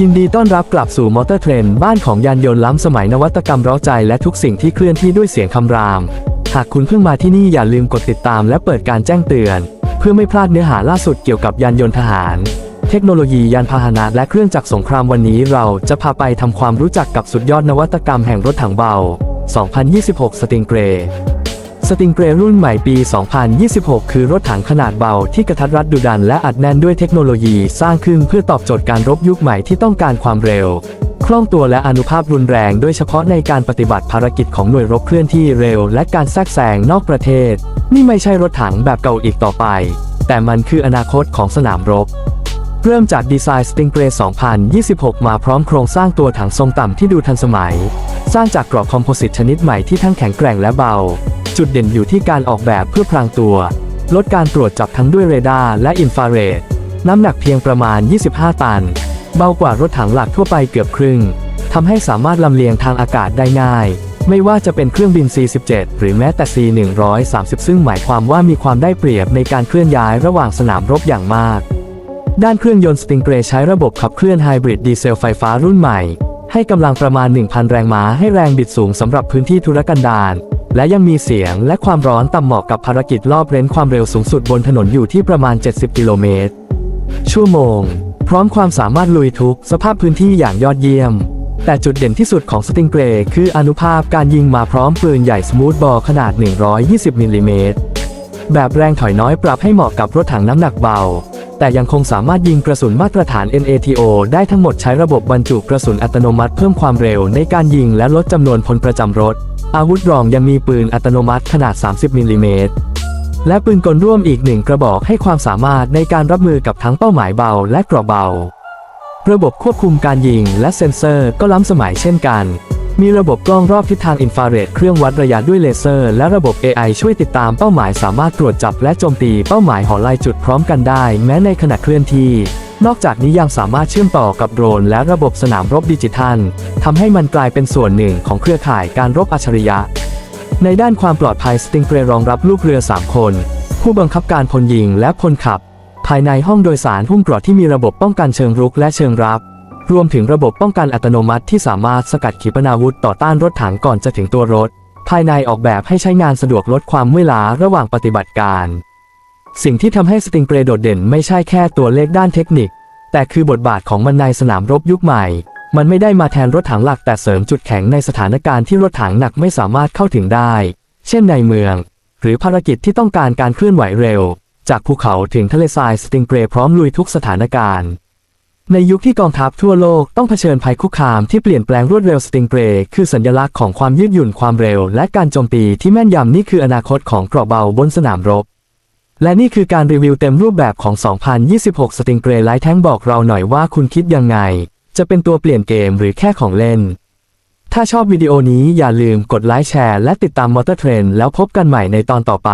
ยินดีต้อนรับกลับสู่มอเตอร์เทรนด์บ้านของยานยนต์ล้ำสมัยนวัตกรรมร้าใจและทุกสิ่งที่เคลื่อนที่ด้วยเสียงคำราม หากคุณเพิ่งมาที่นี่อย่าลืมกดติดตามและเปิดการแจ้งเตือน เพื่อไม่พลาดเนื้อหาล่าสุดเกี่ยวกับยานยนต์ทหาร เทคโนโลยียานพาหนะและเครื่องจักรสงครามวันนี้เราจะพาไปทำความรู้จักกับสุดยอดนวัตกรรมแห่งรถถังเบา 2026 สติงเกร สติงเกรรุ่นใหม่ปี 2026 คือรถถังขนาดเบาที่กระทัดรัดดุดันและอัดแน่นด้วยเทคโนโลยีสร้างขึ้นเพื่อตอบโจทย์การรบยุคใหม่ที่ต้องการความเร็ว คล่องตัวและอนุภาพรุนแรงโดยเฉพาะในการปฏิบัติภารกิจของหน่วยรบเคลื่อนที่เร็ว และการแทรกแซงนอกประเทศ นี่ไม่ใช่รถถังแบบเก่าอีกต่อไป แต่มันคืออนาคตของสนามรบเริ่มจากดีไซน์ Stingray 2026 มาพร้อมโครงสร้างตัวถังทรงต่ำที่ดูทันสมัย สร้างจากกรอบคอมโพสิตชนิดใหม่ที่ทั้งแข็งแกร่งและเบา จุดเด่นอยู่ที่การออกแบบเพื่อพรางตัว ลดการตรวจจับทั้งด้วยเรดาร์และอินฟราเรด น้ำหนักเพียงประมาณ 25 ตัน เบากว่ารถถังหลักทั่วไปเกือบครึ่งทำให้สามารถลำเลียงทางอากาศได้ง่าย ไม่ว่าจะเป็นเครื่องบิน C-17 หรือแม้แต่ C-130 ซึ่งหมายความว่ามีความได้เปรียบในการเคลื่อนย้ายระหว่างสนามรบอย่างมาก ด้านเครื่องยนต์สติงเกรใช้ระบบขับเคลื่อนไฮบริดดีเซลไฟฟ้ารุ่นใหม่ให้กำลังประมาณ 1,000 แรงม้าให้แรงบิดสูงสำหรับพื้นที่ธุรกันดาร และยังมีเสียงและความร้อนต่ำเหมาะกับภารกิจรอบเร้นความเร็วสูงสุดบนถนนอยู่ที่ประมาณ 70 กิโลเมตร ชั่วโมง พร้อมความสามารถลุยทุกสภาพพื้นที่อย่างยอดเยี่ยม แต่จุดเด่นที่สุดของสติงเกรคืออนุภาพการยิงมาพร้อมปืนใหญ่สมูทบอลขนาด 120 มิลลิเมตร แบบแรงถอยน้อยปรับให้เหมาะกับรถถังน้ำหนักเบา แต่ยังคงสามารถยิงกระสุนมาตรฐาน NATO ได้ทั้งหมดใช้ระบบบรรจุกระสุนอัตโนมัติเพิ่มความเร็วในการยิงและลดจำนวนพลประจำรถ อาวุธรองยังมีปืนอัตโนมัติขนาด 30มิลลิเมตรและปืนกลร่วมอีกหนึ่งกระบอกให้ความสามารถในการรับมือกับทั้งเป้าหมายเบาและกรอบเบา ระบบควบคุมการยิงและเซ็นเซอร์ก็ล้ำสมัยเช่นกัน มีระบบกล้องรอบทิศทางอินฟราเรดเครื่องวัดระยะด้วยเลเซอร์ และระบบ AI ช่วยติดตามเป้าหมายสามารถตรวจจับและโจมตีเป้าหมายหอลายจุดพร้อมกันได้ แม้ในขณะเคลื่อนที่ นอกจากนี้ยังสามารถเชื่อมต่อกับโดรนและระบบสนามรบดิจิทัลทำให้มันกลายเป็นส่วนหนึ่งของเครือข่ายการรบอัจฉริยะ ในด้านความปลอดภัยสติงเกรรองรับลูกเรือ 3 คน ผู้บังคับการพลยิงและพลขับ ภายในห้องโดยสารหุ้มกราะที่มีระบบป้องกันเชิงรุกและเชิงรับ รวมถึงระบบป้องกันอัตโนมัติที่สามารถสกัดขีปนาวุธต่อต้านรถถังก่อนจะถึงตัวรถ ภายในออกแบบให้ใช้งานสะดวกลดความเมื่อยล้าระหว่างปฏิบัติการ สิ่งที่ทำให้สติงเกรโดดเด่นไม่ใช่แค่ตัวเลขด้านเทคนิค แต่คือบทบาทของมันในสนามรบยุคใหม่ มันไม่ได้มาแทนรถถังหลักแต่เสริมจุดแข็งในสถานการณ์ที่รถถังหนักไม่สามารถเข้าถึงได้ เช่นในเมือง หรือภารกิจที่ต้องการการเคลื่อนไหวเร็ว จากภูเขาถึงทะเลทรายสติงเกรพร้อมลุยทุกสถานการณ์ในยุคที่กองทัพทั่วโลกต้องเผชิญภัยคุกคามที่เปลี่ยนแปลงรวดเร็วสติงเกรคือสัญลักษณ์ของความยืดหยุ่นความเร็ว และการโจมตีที่แม่นยำนี่คืออนาคตของเกราะเบาบนสนามรบ และนี่คือการรีวิวเต็มรูปแบบของ 2026สติงเกรไลท์แท้งบอกเราหน่อยว่าคุณคิดยังไง จะเป็นตัวเปลี่ยนเกมหรือแค่ของเล่น ถ้าชอบวิดีโอนี้อย่าลืมกดไลค์แชร์และติดตามมอเตอร์เทรนแล้วพบกันใหม่ในตอนต่อไป